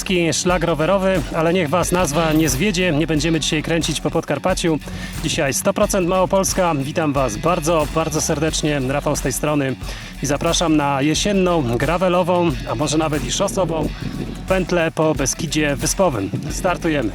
Karpacki szlak rowerowy, ale niech Was nazwa nie zwiedzie. Nie będziemy dzisiaj kręcić po Podkarpaciu. Dzisiaj 100% Małopolska. Witam Was bardzo, bardzo serdecznie. Rafał z tej strony i zapraszam na jesienną, gravelową, a może nawet i szosową pętlę po Beskidzie Wyspowym. Startujemy.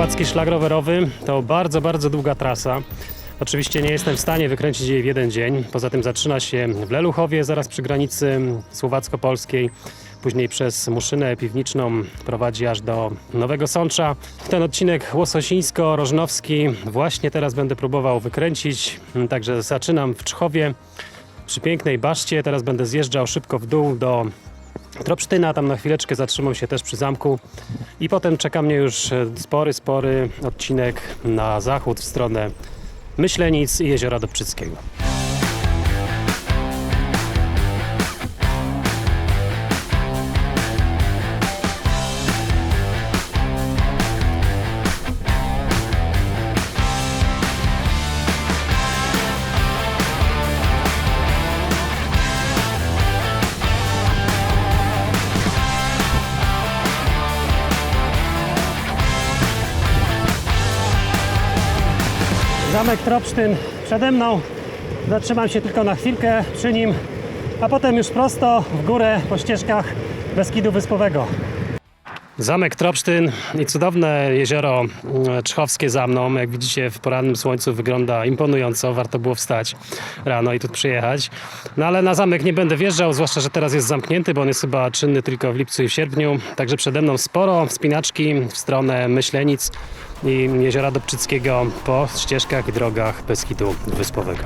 Karpacki szlak rowerowy to bardzo, bardzo długa trasa. Oczywiście nie jestem w stanie wykręcić jej w jeden dzień. Poza tym zaczyna się w Leluchowie, zaraz przy granicy słowacko-polskiej. Później przez Muszynę Piwniczną prowadzi aż do Nowego Sącza. Ten odcinek Łososińsko-Rożnowski właśnie teraz będę próbował wykręcić. Także zaczynam w Czchowie przy pięknej baszcie. Teraz będę zjeżdżał szybko w dół do Tropsztyna, tam na chwileczkę zatrzymam się też przy zamku i potem czeka mnie już e, spory, spory odcinek na zachód w stronę Myślenic i Jeziora Dobczyckiego. Zamek Tropsztyn przede mną. Zatrzymam się tylko na chwilkę przy nim, a potem już prosto w górę po ścieżkach Beskidu Wyspowego. Zamek Tropsztyn i cudowne jezioro mm, Czchowskie za mną. Jak widzicie w porannym słońcu wygląda imponująco. Warto było wstać rano i tu przyjechać. No ale na zamek nie będę wjeżdżał, zwłaszcza, że teraz jest zamknięty, bo on jest chyba czynny tylko w lipcu i w sierpniu. Także przede mną sporo wspinaczki w stronę Myślenic i Jeziora Dobczyckiego po ścieżkach i drogach Beskidu Wyspowego.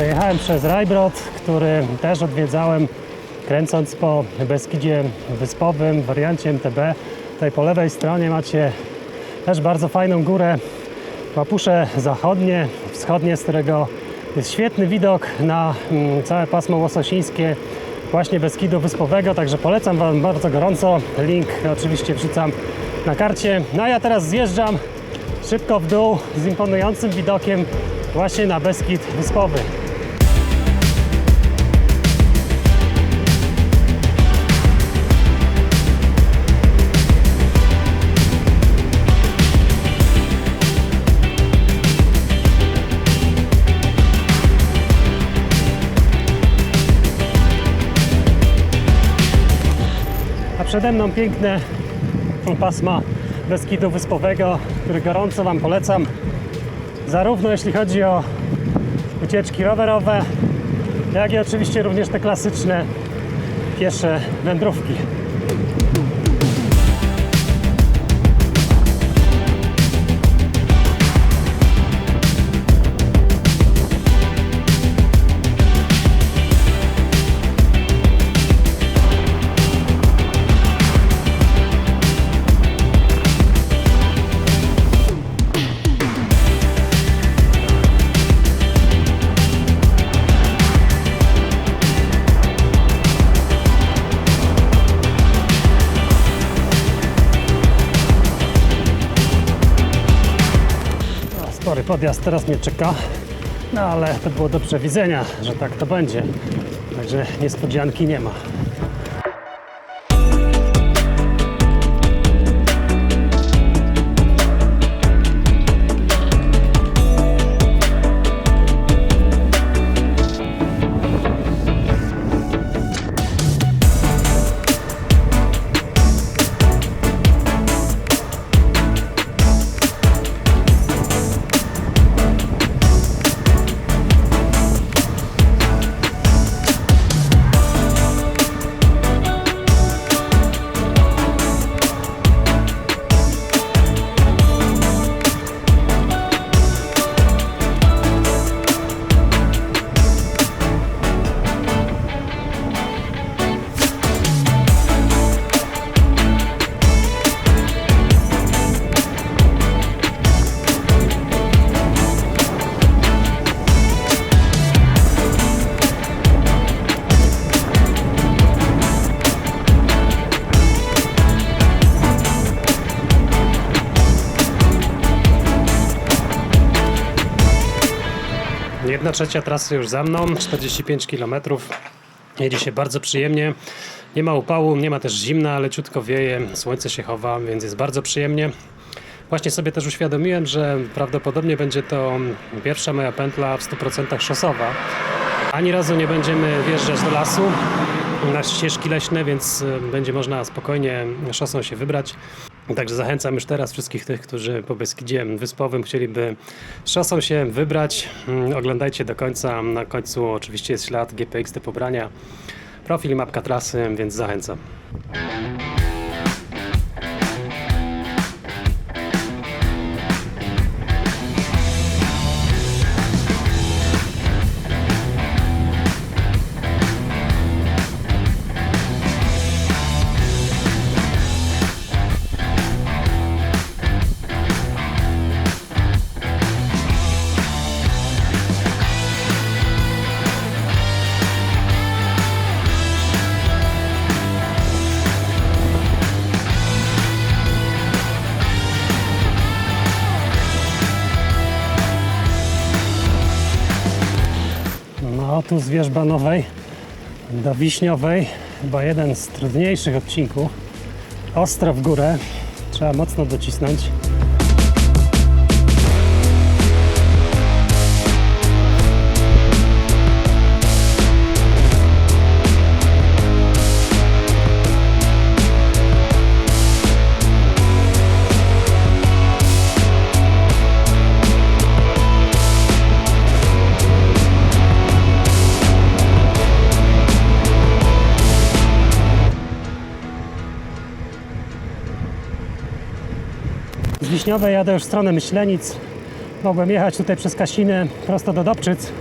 Przejechałem przez Rajbrod, który też odwiedzałem kręcąc po Beskidzie Wyspowym wariancie MTB. Tutaj po lewej stronie macie też bardzo fajną górę Łapusze Zachodnie, wschodnie, z którego jest świetny widok na mm, całe pasmo łososińskie właśnie Beskidu Wyspowego, także polecam Wam bardzo gorąco. Link oczywiście wrzucam na karcie. No a ja teraz zjeżdżam szybko w dół z imponującym widokiem właśnie na Beskid Wyspowy. Przede mną piękne pasma Beskidu Wyspowego, który gorąco Wam polecam. Zarówno jeśli chodzi o wycieczki rowerowe, jak i oczywiście również te klasyczne piesze wędrówki. Podjazd teraz mnie czeka. No ale to było do przewidzenia, że tak to będzie. Także niespodzianki nie ma. Jedna trzecia trasy już za mną, 45 km. Jedzie się bardzo przyjemnie. Nie ma upału, nie ma też zimna, leciutko wieje, słońce się chowa, więc jest bardzo przyjemnie. Właśnie sobie też uświadomiłem, że prawdopodobnie będzie to pierwsza moja pętla w 100% szosowa. Ani razu nie będziemy wjeżdżać do lasu na ścieżki leśne, więc y, będzie można spokojnie szosą się wybrać. Także zachęcam już teraz wszystkich tych, którzy po Beskidzie Wyspowym chcieliby szosą się wybrać. Mm, Oglądajcie do końca. Na końcu oczywiście jest ślad GPX do pobrania. Profil i mapka trasy, więc zachęcam. Tu z Wierzbanowej do Wiśniowej, chyba jeden z trudniejszych odcinków. Ostro w górę, trzeba mocno docisnąć. Wiśniowej jadę już w stronę Myślenic. Mogłem jechać tutaj przez Kasiny prosto do Dobczyc,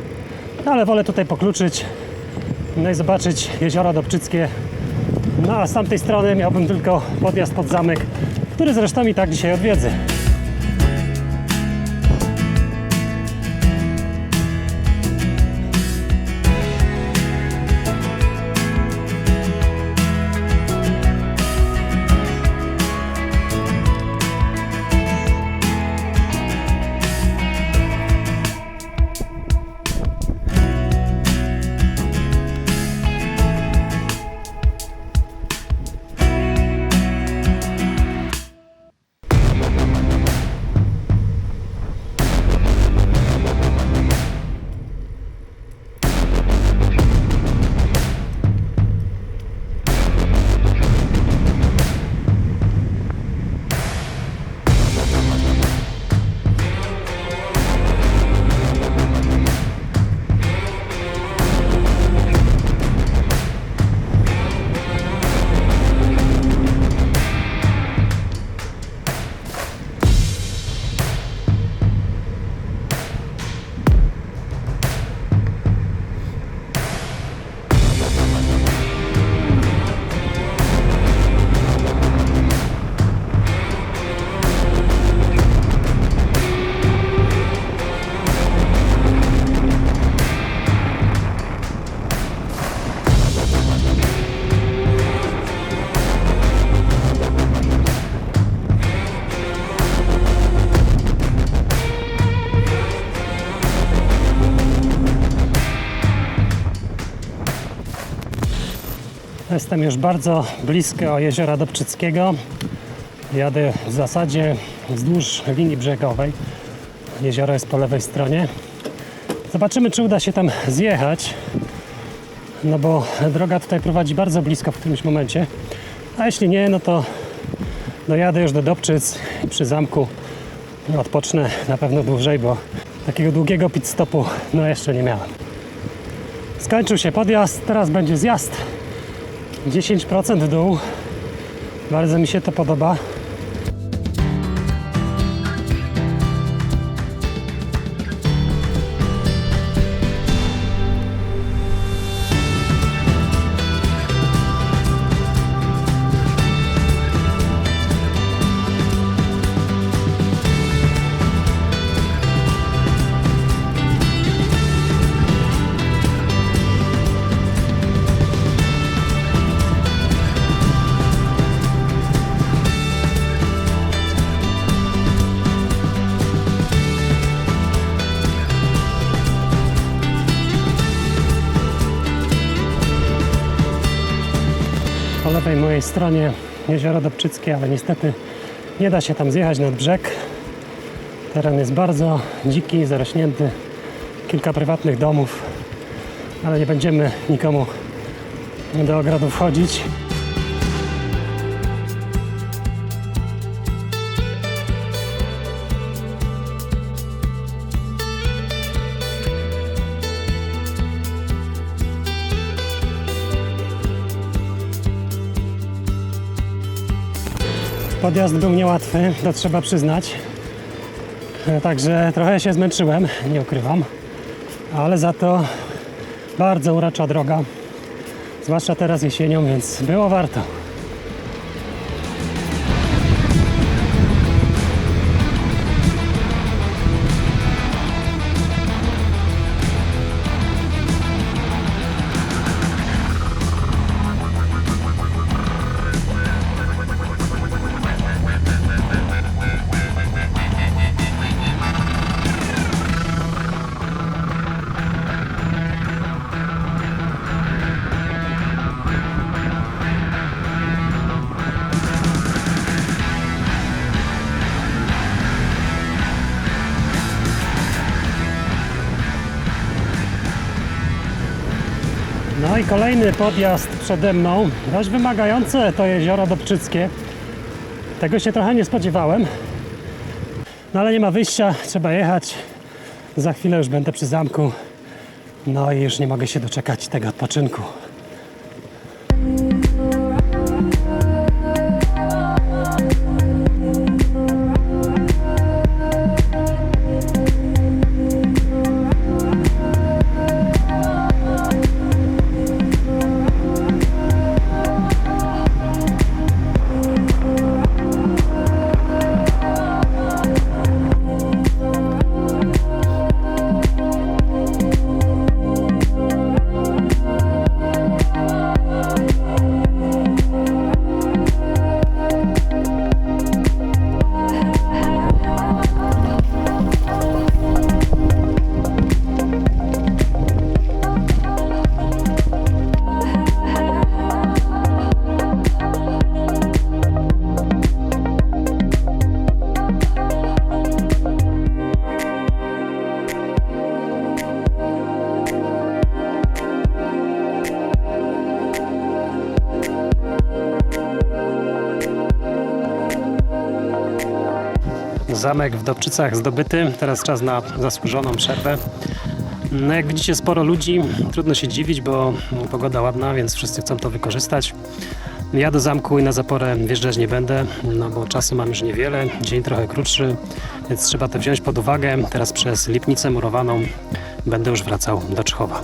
no ale wolę tutaj pokluczyć no i zobaczyć jeziora Dobczyckie. No a z tamtej strony miałbym tylko podjazd pod zamek, który zresztą i tak dzisiaj odwiedzę. Jestem już bardzo blisko jeziora Dobczyckiego. Jadę w zasadzie wzdłuż linii brzegowej. Jezioro jest po lewej stronie. Zobaczymy, czy uda się tam zjechać. No bo droga tutaj prowadzi bardzo blisko w którymś momencie. A jeśli nie, no to dojadę już do Dobczyc przy zamku odpocznę na pewno dłużej, bo takiego długiego pit stopu no jeszcze nie miałem. Skończył się podjazd, teraz będzie zjazd. 10% w dół. Bardzo mi się to podoba. Stronie jezioro Dobczyckie, ale niestety nie da się tam zjechać nad brzeg. Teren jest bardzo dziki, zarośnięty. Kilka prywatnych domów, ale nie będziemy nikomu do ogrodu wchodzić. Podjazd był niełatwy, to trzeba przyznać. E, Także trochę się zmęczyłem, nie ukrywam. Ale za to bardzo urocza droga. Zwłaszcza teraz jesienią, więc było warto. I kolejny podjazd przede mną. Dość wymagające to jezioro Dobczyckie. Tego się trochę nie spodziewałem. No ale nie ma wyjścia, trzeba jechać. Za chwilę już będę przy zamku. No i już nie mogę się doczekać tego odpoczynku. Zamek w Dobczycach zdobyty. Teraz czas na zasłużoną przerwę. No jak widzicie sporo ludzi, trudno się dziwić, bo pogoda ładna, więc wszyscy chcą to wykorzystać. Ja do zamku i na zaporę wjeżdżać nie będę, no bo czasu mam już niewiele, dzień trochę krótszy, więc trzeba to wziąć pod uwagę. Teraz przez Lipnicę murowaną będę już wracał do Czchowa.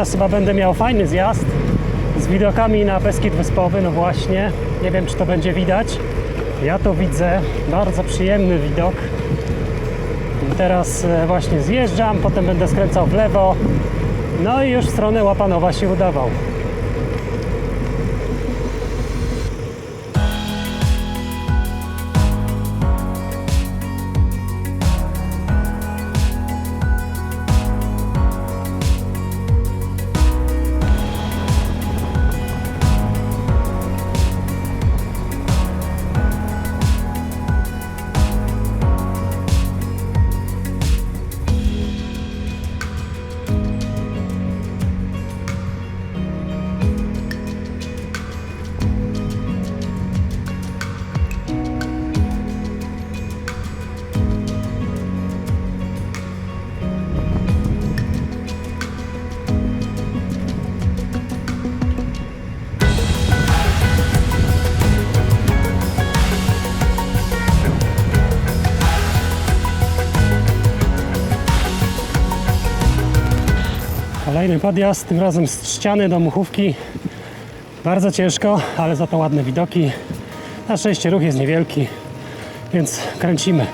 Teraz chyba będę miał fajny zjazd z widokami na Beskid Wyspowy, no właśnie. Nie wiem, czy to będzie widać. Ja to widzę. Bardzo przyjemny widok. Teraz e, właśnie zjeżdżam, potem będę skręcał w lewo. No i już w stronę Łapanowa się udawał. Kolejny podjazd, tym razem z ściany do Muchówki. Bardzo ciężko, ale za to ładne widoki. Na szczęście ruch jest niewielki, więc kręcimy.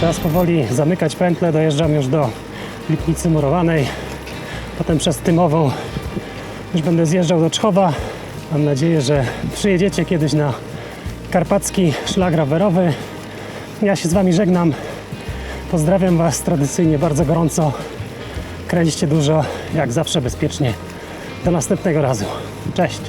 Czas powoli zamykać pętlę, dojeżdżam już do Lipnicy Murowanej. Potem przez Tymową już będę zjeżdżał do Czchowa. Mam nadzieję, że przyjedziecie kiedyś na karpacki szlak rowerowy. Ja się z Wami żegnam. Pozdrawiam Was tradycyjnie bardzo gorąco. Kręćcie dużo, jak zawsze bezpiecznie. Do następnego razu. Cześć.